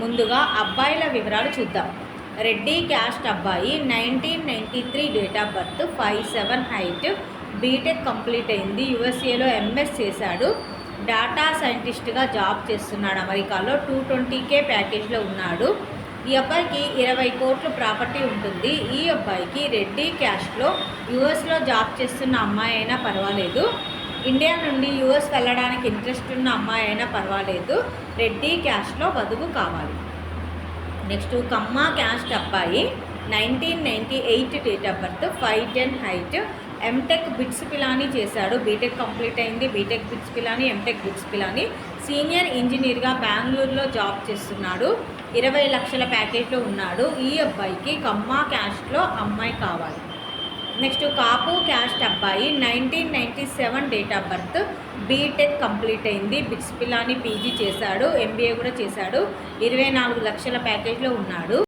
ముందుగా అబ్బాయిల వివరాలు చూద్దాం. రెడ్డి క్యాస్ట్ అబ్బాయి nineteen ninety three date of birth five seven height BTech complete అయింది యూఎస్ఏలో ఎంఎస్ చేశాడు డాటా సైంటిస్ట్గా జాబ్ చేస్తున్నాడు అమెరికాలో టూ ట్వంటీ కే ప్యాకేజ్లో ఉన్నాడు. ఈ అబ్బాయికి ఇరవై కోట్లు ప్రాపర్టీ ఉంటుంది. ఈ అబ్బాయికి రెడ్డి క్యాష్లో యూఎస్లో జాబ్ చేస్తున్న అమ్మాయి అయినా పర్వాలేదు. ఇండియా నుండి యూఎస్ వెళ్ళడానికి ఇంట్రెస్ట్ ఉన్న అమ్మాయి అయినా పర్వాలేదు. రెడ్డి క్యాష్లో బదుగు కావాలి. నెక్స్ట్ కమ్మ క్యాస్ట్ అబ్బాయి. Nineteen ninety eight date of birth five ten height. MTech BITS Pilani చేశాడు. బీటెక్ కంప్లీట్ అయింది. BTech BITS Pilani MTech BITS Pilani. Senior ఇంజనీర్గా బెంగళూరులో జాబ్ చేస్తున్నాడు. ఇరవై లక్షల ప్యాకేజ్లో ఉన్నాడు. ఈ అబ్బాయికి కమ్మ క్యాస్ట్లో అమ్మాయి కావాలి. నెక్స్ట్ కాపు క్యాస్ట్ అబ్బాయి nineteen ninety seven date of birth BTech complete అయింది. బిట్స్ పిలాని పీజీ చేశాడు ఎంబీఏ కూడా చేశాడు. ఇరవై నాలుగు లక్షల ప్యాకేజ్లో ఉన్నాడు.